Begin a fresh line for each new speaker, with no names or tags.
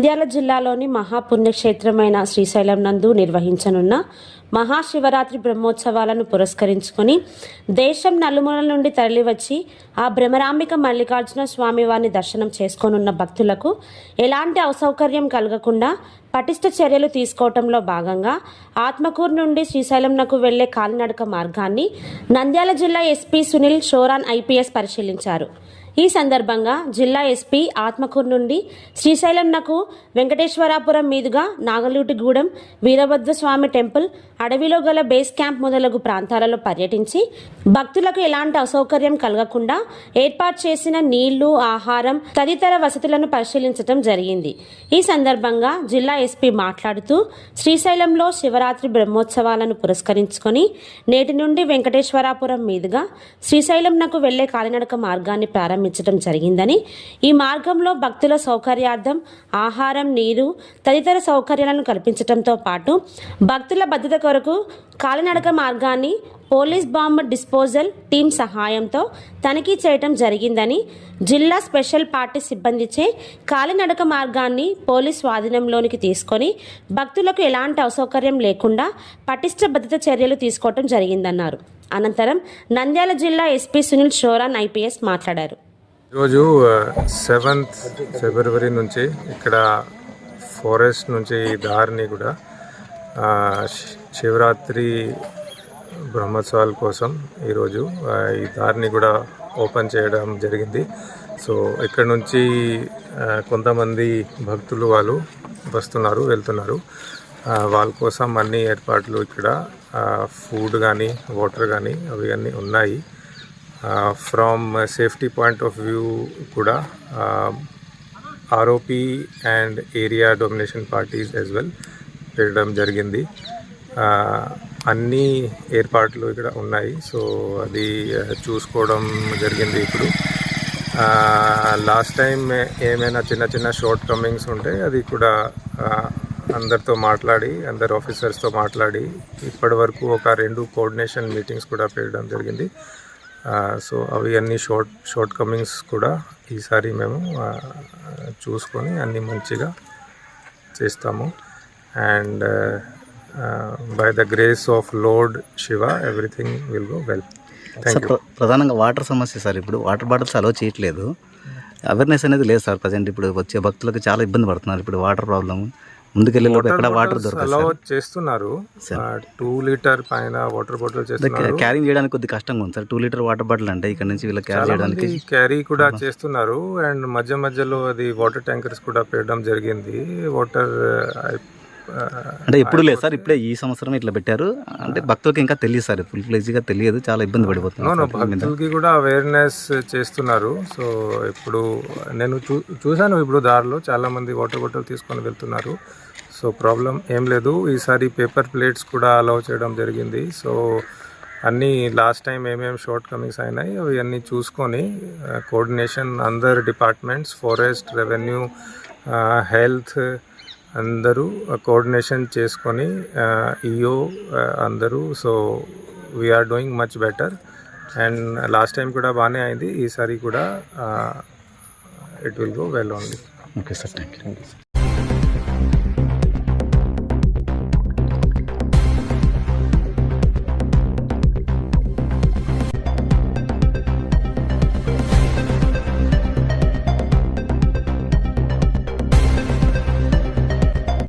నంద్యాల జిల్లాలోని మహాపుణ్యక్షేత్రమైన శ్రీశైలం నందు నిర్వహించనున్న మహాశివరాత్రి బ్రహ్మోత్సవాలను పురస్కరించుకొని దేశం నలుమూలల నుండి తరలివచ్చి ఆ భ్రమరాంబిక మల్లికార్జున స్వామివారిని దర్శనం చేసుకోనున్న భక్తులకు ఎలాంటి అసౌకర్యం కలగకుండా పటిష్ట చర్యలు తీసుకోవటంలో భాగంగా ఆత్మకూరు నుండి శ్రీశైలంనకు వెళ్ళే కాలినడక మార్గాన్ని నంద్యాల జిల్లా ఎస్పీ సునీల్ షోరాన్ ఐపీఎస్ పరిశీలించారు. ఈ సందర్భంగా జిల్లా ఎస్పీ ఆత్మకూరు నుండి శ్రీశైలంనకు వెంకటేశ్వరాపురం మీదుగా నాగలూటిగూడెం వీరభద్ర స్వామి టెంపుల్ అడవిలో గల బేస్ క్యాంప్ మొదలగు ప్రాంతాలలో పర్యటించి భక్తులకు ఎలాంటి అసౌకర్యం కలగకుండా ఏర్పాటు చేసిన నీళ్ళు ఆహారం తదితర వసతులను పరిశీలించడం జరిగింది. ఈ సందర్భంగా జిల్లా ఎస్పీ మాట్లాడుతూ శ్రీశైలంలో శివరాత్రి బ్రహ్మోత్సవాలను పురస్కరించుకొని నేటి నుండి వెంకటేశ్వరాపురం మీదుగా శ్రీశైలంనకు వెళ్ళే కాలినడక మార్గాన్ని ప్రారంభించడం జరిగిందని. ఈ మార్గంలో భక్తుల సౌకర్యార్థం ఆహారం నీరు తదితర సౌకర్యాలను కల్పించడంతో పాటు భక్తుల భద్రత కొరకు కాలినడక మార్గాన్ని పోలీస్ బాంబ్ డిస్పోజల్ టీం సహాయంతో తనిఖీ చేయటం జరిగిందని జిల్లా స్పెషల్ పార్టీ సిబ్బందిచే కాలినడక మార్గాన్ని పోలీస్ స్వాధీనంలోనికి తీసుకొని భక్తులకు ఎలాంటి అసౌకర్యం లేకుండా పటిష్ట భద్రత చర్యలు తీసుకోవటం జరిగిందన్నారు. అనంతరం నంద్యాల జిల్లా ఎస్పీ సునీల్ షోరాన్ ఐపీఎస్ మాట్లాడారు.
ఈరోజు సెవెంత్ ఫిబ్రవరి నుంచి ఇక్కడ ఫారెస్ట్ నుంచి ఈ దారిని కూడా శివరాత్రి బ్రహ్మోత్సవాల కోసం ఈరోజు ఈ దారిని కూడా ఓపెన్ చేయడం జరిగింది. సో ఇక్కడ నుంచి కొంతమంది భక్తులు వాళ్ళు వస్తున్నారు వెళ్తున్నారు. వాళ్ళ కోసం అన్ని ఏర్పాట్లు ఇక్కడ ఫుడ్ కానీ వాటర్ కానీ అవి అన్నీ ఉన్నాయి. From safety point of view కూడా ROP and area domination parties as well పెట్టడం జరిగింది. అన్ని ఏర్పాట్లు ఇక్కడ ఉన్నాయి. సో అది చూసుకోవడం జరిగింది ఇప్పుడు. లాస్ట్ టైం ఏమైనా చిన్న చిన్న షార్ట్ కమింగ్స్ ఉంటే అది కూడా అందరితో మాట్లాడి అందరు ఆఫీసర్స్తో మాట్లాడి ఇప్పటి వరకు ఒక రెండు కోఆర్డినేషన్ మీటింగ్స్ కూడా పెట్టడం జరిగింది. సో అవి అన్ని షార్ట్ షార్ట్ కమింగ్స్ కూడా ఈసారి మేము చూసుకొని అన్ని మంచిగా చేస్తాము. And by the grace of lord Shiva everything will go well. Thank you.
ప్ర- ప్రధానంగా వాటర్ సమస్య సార్ ఇప్పుడు వాటర్ బాటిల్స్ అలో చేయట్లేదు. అవేర్నెస్ అనేది లేదు సార్ ప్రజెంట్ ఇప్పుడు వచ్చే భక్తులకు చాలా ఇబ్బంది పడుతున్నారు. ఇప్పుడు వాటర్ ప్రాబ్లమ్ ముందుకెళ్ళే లోపు ఎక్కడ వాటర్ దొరకదు
చేస్తున్నారు. టూ లీటర్ పైన వాటర్ బాటిల్ చేస్తున్నారు.
క్యారింగ్ చేయడానికి కొద్ది కష్టంగా ఉంది sir. Two litre water bottle అంటే ఇక్కడ నుంచి వీళ్ళు క్యారీ చేయడానికి
క్యారీ కూడా చేస్తున్నారు. అండ్ మధ్య మధ్యలో అది వాటర్ ట్యాంకర్స్ కూడా పెట్టడం జరిగింది. వాటర్
అంటే ఎప్పుడు లేదు సార్ ఇప్పుడే ఈ సంవత్సరం ఇట్లా పెట్టారు. అంటే భక్తులకు ఇంకా తెలియదు సార్ ఫుల్ ఫ్లెజ్గా తెలియదు చాలా ఇబ్బంది మీద.
భక్తులకి కూడా అవేర్నెస్ చేస్తున్నారు. సో ఇప్పుడు నేను చూ చూశాను ఇప్పుడు దారిలో చాలా మంది వాటర్ బాటిల్ తీసుకొని వెళ్తున్నారు. సో ప్రాబ్లం ఏం లేదు. ఈసారి పేపర్ ప్లేట్స్ కూడా అలౌ చేయడం జరిగింది. సో అన్నీ లాస్ట్ టైం ఏమేమి షార్ట్ కమింగ్స్ అయినాయి అవి అన్నీ చూసుకొని కోఆర్డినేషన్ అందరు డిపార్ట్మెంట్స్ ఫారెస్ట్ రెవెన్యూ హెల్త్ అందరూ కోఆర్డినేషన్ చేసుకొని ఈఓ అందరూ. So we are doing much better and last time కూడా బాగానే అయింది. ఈసారి కూడా it will go well only
okay sir thank you